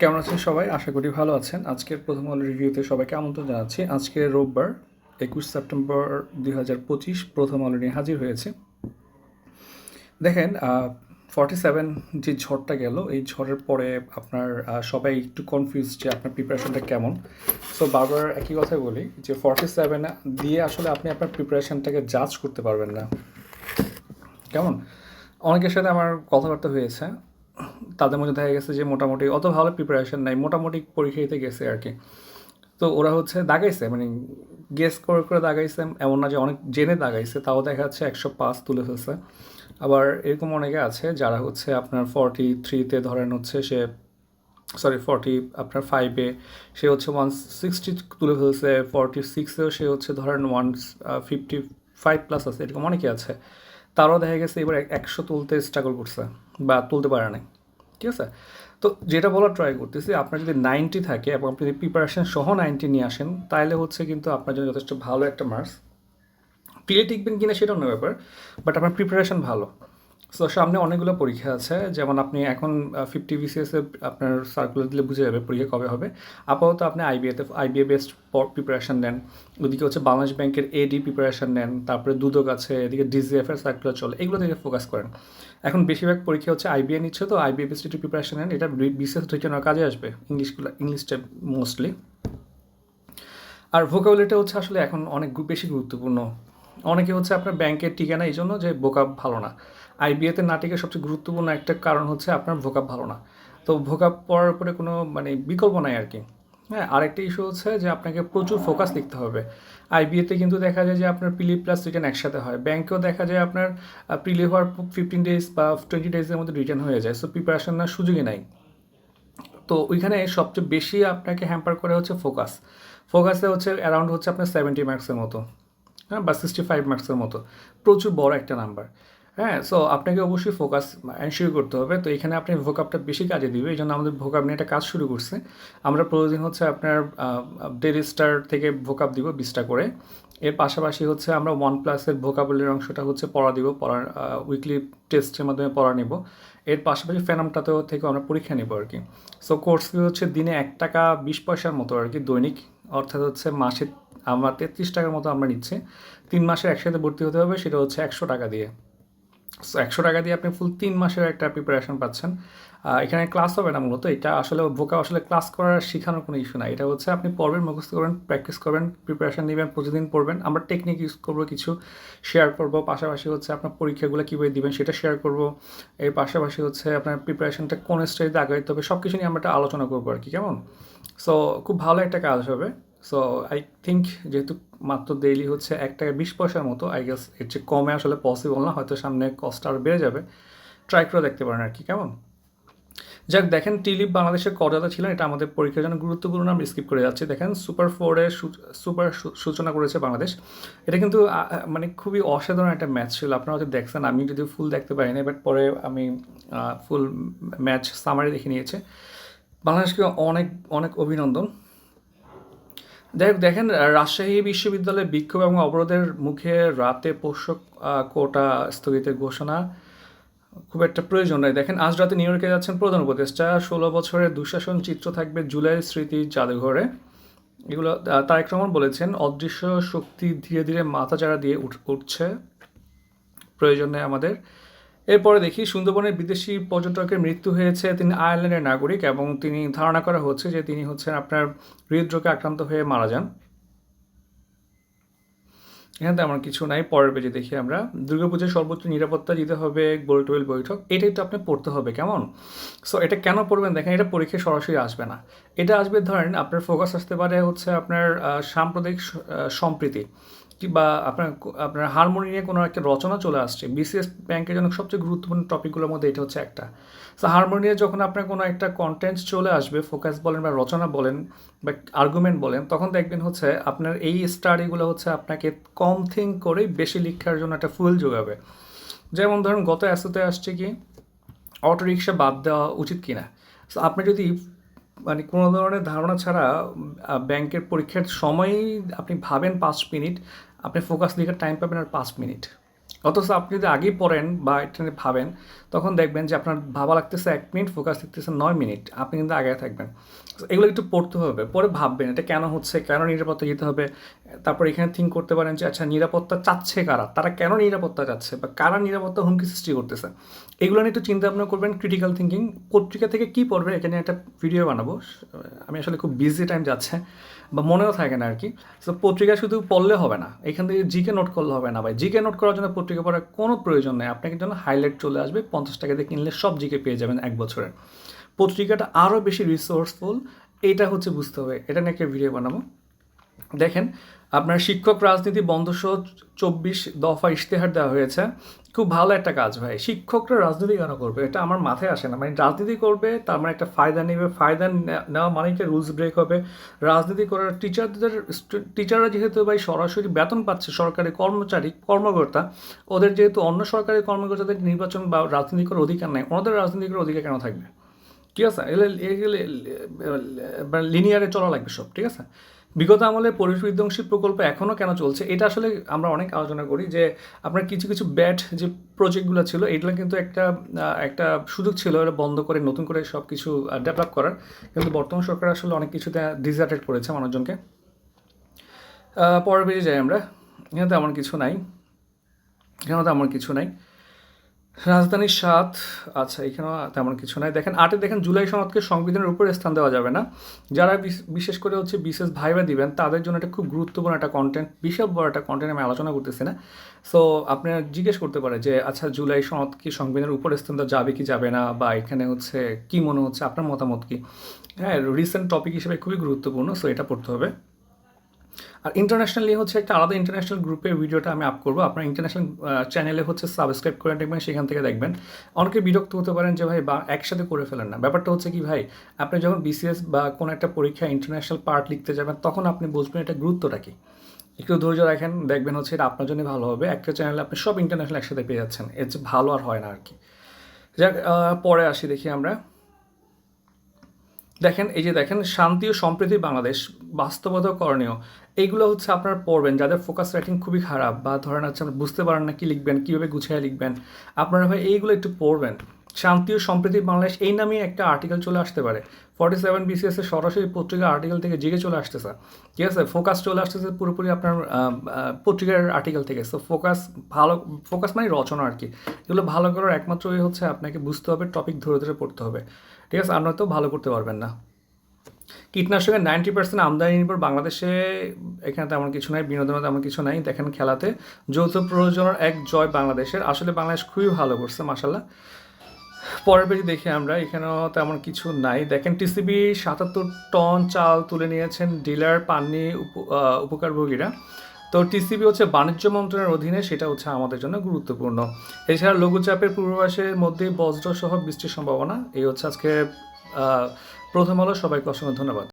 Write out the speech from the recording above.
কেমন আছেন সবাই? আশা করি ভালো আছেন। আজকের প্রথম আলো রিভিউতে সবাইকে আমন্ত্রণ জানাচ্ছি। আজকে রোববার, একুশ সেপ্টেম্বর দুই হাজার পঁচিশ প্রথম আলো নিয়ে হাজির হয়েছে। দেখেন ফর্টি সেভেন যে ঝড়টা গেল, এই ঝড়ের পরে আপনার সবাই একটু কনফিউজ যে আপনার প্রিপারেশনটা কেমন। সো বারবার একই কথাই বলি যে ফর্টি সেভেন দিয়ে আসলে আপনি আপনার প্রিপারেশনটাকে জাজ করতে পারবেন না। কেমন? অনেকের সাথে আমার কথাবার্তা হয়েছে। তাদের মধ্যে দেখা গেছে যে মোটামুটি অত ভালো প্রিপারেশন নাই, মোটামুটি পরীক্ষা দিতে গেছে আর কি। তো ওরা হচ্ছে দাগাইছে মানে গেস করে করে দাগাইছে, এমন না যে অনেক জেনে দাগাইছে, তাও দেখা যাচ্ছে একশো পাঁচ তুলে ফেলছে। আবার এরকম অনেকে আছে যারা হচ্ছে আপনার ফর্টি থ্রিতে ধরেন হচ্ছে সে সরি ফর্টি আপনার ফাইভে সে হচ্ছে ওয়ান সিক্সটি তুলে ফেলছে ফর্টি সিক্সেও সে হচ্ছে ধরেন ওয়ান ফিফটি ফাইভ প্লাস আছে, এরকম অনেকে আছে। তারাও দেখা গেছে এবার একশো তুলতে স্ট্রাগল করছে। বা তুলতে পারে নাই। ঠিক আছে? তো যেটা বলার ট্রাই করতেছি, আপনার যদি নাইনটি থাকে এবং আপনি যদি প্রিপারেশন সহ নাইনটি নিয়ে আসেন তাহলে হচ্ছে কিন্তু আপনার জন্য যথেষ্ট ভালো একটা মার্কস প্লে টিকবেন কিনা সেটা অন্য ব্যাপার বাট আপনার প্রিপারেশন ভালো। সো সামনে অনেকগুলো পরীক্ষা আছে। যেমন আপনি এখন ফিফটি বিসিএসে আপনার সার্কুলার দিলে বুঝে যাবে পরীক্ষা কবে হবে। আপাতত আপনি আইবিএতে আইবিএ বেসড প্রিপারেশন নেন। ওদিকে হচ্ছে বাংলাদেশ ব্যাংকের এডি প্রিপারেশন নেন। তারপরে দুদক আছে, এদিকে ডিজিএফ এর সার্কুলার চলে। এগুলো থেকে ফোকাস করেন। এখন বেশিরভাগ পরীক্ষা হচ্ছে আইবিএ নিচ্ছে তো আইবিএ বেসড একটু প্রিপারেশন নেন। এটা বিসিএস থেকে কাজে আসবে ইংলিশগুলো ইংলিশটা মোস্টলি আর ভোকাবুলারিটা হচ্ছে আসলে এখন অনেক বেশি গুরুত্বপূর্ণ। অনেকে হচ্ছে আপনার ব্যাংকের ঠিকানা এই জন্য যে ভোকাব ভালো না। আইবিএতে না টিকে সবচেয়ে গুরুত্বপূর্ণ একটা কারণ হচ্ছে আপনার ভোকাব ভালো না। তো ভোকাব পড়ার উপরে কোনো মানে বিকল্প নাই আর কি। হ্যাঁ আরেকটা ইস্যু হচ্ছে যে আপনাকে প্রচুর ফোকাস লিখতে হবে। আইবিএতে কিন্তু দেখা যায় যে আপনার প্রিলি প্লাস রিটার্ন একসাথে হয়। ব্যাংকেও দেখা যায় আপনার প্রিলি হওয়ার ফিফটিন ডেজ বা টোয়েন্টি ডেজের মধ্যে রিটার্ন হয়ে যায়। সো প্রিপারেশন নেওয়ার সুযোগই নাই। তো ওইখানে সবচেয়ে বেশি আপনাকে হ্যাম্পার করে হচ্ছে ফোকাস ফোকাসে হচ্ছে অ্যারাউন্ড হচ্ছে আপনার সেভেন্টি মার্কসের মতো। হ্যাঁ বা সিক্সটি ফাইভ মার্কসের মতো। প্রচুর বড় একটা নাম্বার হ্যাঁ সো আপনাকে অবশ্যই ফোকাস এনশিওর করতে হবে। তো এখানে আপনি ভোকাপটা বেশি কাজে দিবে, এই জন্য আমাদের ভোকাপ নিয়ে একটা কাজ শুরু করছে। আমরা প্রতিদিন হচ্ছে আপনার ডেলি স্টার থেকে ভোকাপ দিব বিশটা করে। এর পাশাপাশি হচ্ছে আমরা ওয়ান প্লাসের ভোকাবলের অংশটা হচ্ছে পড়া দিব, পড়ার উইকলি টেস্টের মাধ্যমে পড়া নিব। এর পাশাপাশি ফেনামটাতেও থেকে আমরা পরীক্ষা নিব আর কি। সো কোর্স হচ্ছে দিনে এক টাকা বিশ পয়সার মতো আর কি দৈনিক। অর্থাৎ হচ্ছে মাসে আমরা তেত্রিশ টাকার মতো আমরা নিচ্ছি। তিন মাসের একসাথে ভর্তি হতে হবে, সেটা হচ্ছে একশো টাকা দিয়ে। সো একশো টাকা দিয়ে আপনি ফুল তিন মাসের একটা প্রিপারেশন পাচ্ছেন। এখানে ক্লাস হবে না মূলত, এটা আসলে ভোকা আসলে ক্লাস করার শেখানোর কোনো ইস্যু না এটা হচ্ছে আপনি পড়বেন মুখস্থ করবেন প্র্যাকটিস করবেন প্রিপারেশন নেবেন, প্রতিদিন পড়বেন। আমরা টেকনিক ইউজ করব, কিছু শেয়ার করব, পাশাপাশি হচ্ছে আপনার পরীক্ষাগুলো কীভাবে দিবেন সেটা শেয়ার করব। এর পাশাপাশি হচ্ছে আপনার প্রিপারেশনটা কোন স্টেজে আগাইতে হবে সব কিছু নিয়ে আমরা একটা আলোচনা করব আর কি, কেমন? সো খুব ভালো একটা কাজ হবে। সো আই থিঙ্ক যেহেতু মাত্র ডেইলি হচ্ছে এক টাকা বিশ পয়সার মতো আই গেস এর চেয়ে কমে আসলে পসিবল না, হয়তো সামনে কস্ট আরও বেড়ে যাবে। ট্রাই করে দেখতে পারেন আর কি, কেমন? যাক, দেখেন টিলিপ বাংলাদেশের করদাতা ছিলেন, এটা আমাদের পরীক্ষার জন্য গুরুত্বপূর্ণ, আমরা স্কিপ করে যাচ্ছি। দেখেন সুপার ফোরে সুপার সূচনা করেছে বাংলাদেশ। এটা কিন্তু মানে খুবই অসাধারণ একটা ম্যাচ ছিল, আপনারা হয়তো দেখছেন, আমি যদি ফুল দেখতে পারিনি বাট পরে আমি ফুল ম্যাচ সামারি দেখে নিয়েছে। বাংলাদেশকে অনেক অনেক অভিনন্দন। দেখ দেখেন রাজশাহী বিশ্ববিদ্যালয়ে বিক্ষোভ এবং অবরোধের মুখে রাতে পোষক কোটা স্থগিতের ঘোষণা। খুব একটা প্রয়োজন নয় দেখেন, আজ রাতে নিউ ইয়র্কে যাচ্ছেন প্রধান উপদেষ্টা। ষোলো বছরের দুঃশাসন চিত্র থাকবে জুলাই স্মৃতি জাদুঘরে। এগুলো তারেক রহমান বলেছেন, অদৃশ্য শক্তি ধীরে ধীরে মাথা চাড়া দিয়ে উঠ- উঠছে। প্রয়োজন আমাদের। এরপরে দেখি, সুন্দরবনের বিদেশি পর্যটকের মৃত্যু হয়েছে তিনি আয়ারল্যান্ডের নাগরিক এবং তিনি ধারণা করা হচ্ছে যে তিনি হচ্ছেন আপনার হৃদরোগে আক্রান্ত হয়ে মারা যান। এখানে তেমন কিছু নাই, পরের পেজে দেখি আমরা। দুর্গাপূজার সর্বোচ্চ নিরাপত্তা দিতে হবে গোল টোয়েল বৈঠক। এটা একটু আপনি পড়তে হবে, কেমন? সো এটা কেন পড়বেন? দেখেন, এটা পরীক্ষায় সরাসরি আসবে না। এটা আসবে, ধরেন আপনার ফোকাস আসতে পারে হচ্ছে আপনার সাম্প্রদায়িক সম্প্রীতি। কিংবা আপনার আপনার হারমোনি নিয়ে কোনো একটা রচনা চলে আসছে, বিসিএস ব্যাংকের জন্য সবচেয়ে গুরুত্বপূর্ণ টপিকগুলোর মধ্যে এটা হচ্ছে একটা। সো হারমোনিয়ে যখন আপনার কোনো একটা কন্টেন্ট চলে আসবে ফোকাস বলেন বা রচনা বলেন বা আর্গুমেন্ট বলেন, তখন দেখবেন হচ্ছে আপনার এই স্টাডিগুলো হচ্ছে আপনাকে কম থিঙ্ক করেই বেশি লিখার জন্য একটা ফুল যোগাবে। যেমন ধরুন, গত অ্যাসোতে আসছে কি অটো রিক্সা বাদ দেওয়া উচিত কিনা। সো আপনি যদি মানে কোনো ধরনের ধারণা ছাড়া ব্যাংকের পরীক্ষার সময়ই আপনি ভাবেন পাঁচ মিনিট আপনি ফোকাস লিখে টাইম পাবেন আর পাঁচ মিনিট অথচ আপনি যদি আগেই পড়েন বা এটা নিয়ে ভাবেন, তখন দেখবেন যে আপনার ভাবা লাগতেছে এক মিনিট ফোকাস থাকতেছে নয় মিনিট। আপনি কিন্তু আগে থাকবেন। এগুলো একটু পড়তে হবে। পরে ভাববেন এটা কেন হচ্ছে, কেন নিরাপত্তা দিতে হবে? তারপর এখানে থিঙ্ক করতে পারেন যে আচ্ছা নিরাপত্তা চাচ্ছে কারা? তারা কেন নিরাপত্তা চাচ্ছে? বা কারা নিরাপত্তা হুমকি সৃষ্টি করতেছে? এগুলো নিয়ে একটু চিন্তা ভাবনা করবেন ক্রিটিক্যাল থিঙ্কিং পত্রিকা থেকে কী পড়বে এখানে একটা ভিডিও বানাবো। আমি আসলে খুব বিজি টাইম যাচ্ছে, বা মনেও থাকে না আর কি। সো পত্রিকা শুধু পড়লে হবে না। এখান থেকে জিকে নোট করলে হবে না ভাই। জিকে নোট করার জন্য পত্রিকা পড়ার কোনো প্রয়োজন নেই। আপনাকে জন্য হাইলাইট চলে আসবে, পঞ্চাশ টাকা দিয়ে কিনলে সব জিকে পেয়ে যাবেন এক বছরের পত্রিকাটা আরও বেশি রিসোর্সফুল এটা হচ্ছে বুঝতে হবে। এটা নিয়ে একটা ভিডিও বানাবো। দেখেন আপনার শিক্ষক রাজনীতি বন্ধ সহ চব্বিশ দফা ইশতেহার দেওয়া হয়েছে। খুব ভালো একটা কাজ ভাই। শিক্ষকরা রাজনীতি কেন করবে? এটা আমার মাথায় আসে না। মানে রাজনীতি করবে, তার মানে একটা ফায়দা নেবে। ফায়দা নেওয়া মানে একটা রুলস ব্রেক হবে। রাজনীতি করার টিচারদের টিচাররা যেহেতু ভাই সরাসরি বেতন পাচ্ছে সরকারি কর্মচারী, কর্মকর্তা, ওদের যেহেতু অন্য সরকারি কর্মকর্তাদের নির্বাচন বা রাজনীতি করার অধিকার নেই। ওনাদের রাজনীতি করার অধিকার কেন থাকবে? ঠিক আছে? লিনিয়ারে চলা লাগবে সব, ঠিক আছে? বিগত আমলে পরিবেশ বিধ্বংসী প্রকল্প এখনও কেন চলছে? এটা আসলে আমরা অনেক আলোচনা করি যে, আপনার কিছু কিছু ব্যাড যে প্রজেক্টগুলো ছিল, এগুলো কিন্তু একটা একটা সুযোগ ছিল, এটা বন্ধ করে, নতুন করে সব কিছু ডেভেলপ করার। কিন্তু বর্তমান সরকার আসলে অনেক কিছুতে ডিজার্টেড করেছে মানুষজনকে। পরের পেজে যাই আমরা। এখানে তেমন কিছু নাই। এখানেও তেমন কিছু নাই। রাজধানীর সাত আচ্ছা এখানেও তেমন কিছু নাই। দেখেন, আটে দেখেন, জুলাই সনদকে সংবিধানের উপরে স্থান দেওয়া যাবে না। যারা বিশ- বিশেষ করে হচ্ছে বিশেষ ভাইবা দিবেন, তাদের জন্য এটা খুব গুরুত্বপূর্ণ একটা কন্টেন্ট বিশাল বড় একটা কন্টেন্ট আমি আলোচনা করতেছি না। সো আপনারা জিজ্ঞেস করতে পারে যে আচ্ছা জুলাই সনদ কি সংবিধানের উপরে স্থান দেওয়া যাবে কি যাবে না? বা এখানে হচ্ছে কি মনে হচ্ছে? আপনার মতামত কি? হ্যাঁ রিসেন্ট টপিক হিসেবে খুবই গুরুত্বপূর্ণ সো এটা পড়তে হবে। আর ইন্টারন্যাশনালি হচ্ছে একটা আলাদা ইন্টারন্যাশনাল গ্রুপের ভিডিওটা আমি আপ করব। আপনার ইন্টারন্যাশনাল চ্যানেলে হচ্ছে সাবস্ক্রাইব করে দেখবেন, সেখান থেকে দেখবেন। অনেকে বিরক্ত হতে পারেন যে, ভাই, বা, একসাথে করে ফেলেন না। ব্যাপারটা হচ্ছে কি, ভাই, আপনি যখন বিসিএস বা কোনো একটা পরীক্ষা ইন্টারন্যাশনাল পার্ট লিখতে যাবেন, তখন আপনি বুঝবেন এটা গুরুত্বটা কি। একটু ধৈর্য রাখেন, দেখবেন হচ্ছে এটা আপনার জন্য ভালো হবে। একটা চ্যানেলে আপনি সব ইন্টারন্যাশনাল একসাথে পেয়ে যাচ্ছেন। এর চেয়ে ভালো আর হয় না আর কি। যাক পরে আসি দেখি আমরা। দেখেন, এই যে দেখেন, শান্তি ও সম্প্রীতি বাংলাদেশ। বাস্তবতা করণীয়। এইগুলো হচ্ছে আপনারা পড়বেন, যাদের ফোকাস রাইটিং খুবই খারাপ বা ধরেন হচ্ছে আপনারা বুঝতে পারেন না কি লিখবেন, কীভাবে গুছিয়ে লিখবেন, আপনারা ভাই এইগুলো একটু পড়বেন। শান্তি ও সম্প্রীতি বাংলাদেশ এই নামে একটা আর্টিকেল চলে আসতে পারে। ফর্টি সেভেন বিসিএস এর সরাসরি পত্রিকার আর্টিকেল থেকে জেগে চলে আসতেছে। ঠিক আছে? ফোকাস চলে আসতেছে পুরোপুরি আপনার পত্রিকার আর্টিকেল থেকে। সো ফোকাস ভালো ফোকাস মানে রচনা আর কি এগুলো ভালো করার একমাত্র হচ্ছে আপনাকে বুঝতে হবে টপিক ধরে ধরে পড়তে হবে। ঠিক আছে? আপনারা তো ভালো করতে পারবেন না। কীটনাশকের নাইনটি পার্সেন্ট আমদানি নির্ভর বাংলাদেশে এখানে তেমন কিছু নাই, বিনোদনে তেমন কিছু নাই। দেখেন খেলাতে যৌথ প্রয়োজনের এক জয় বাংলাদেশের। আসলে বাংলাদেশ খুবই ভালো করছে মাসাল্লাহ পরের পেজে দেখি আমরা, এখানেও তেমন কিছু নাই। দেখেন টিসিবি সাতাত্তর টন চাল তুলে নিয়েছেন ডিলার পাননি উপকারভোগীরা। তো টিসিবি হচ্ছে বাণিজ্য মন্ত্রণের অধীনে, সেটা হচ্ছে আমাদের জন্য গুরুত্বপূর্ণ। এছাড়া লঘুচাপের পূর্বাভাসের মধ্যে বজ্র সহ বৃষ্টির সম্ভাবনা, এই হচ্ছে আজকে প্রথম আলো সবাইকে অসংখ্য ধন্যবাদ।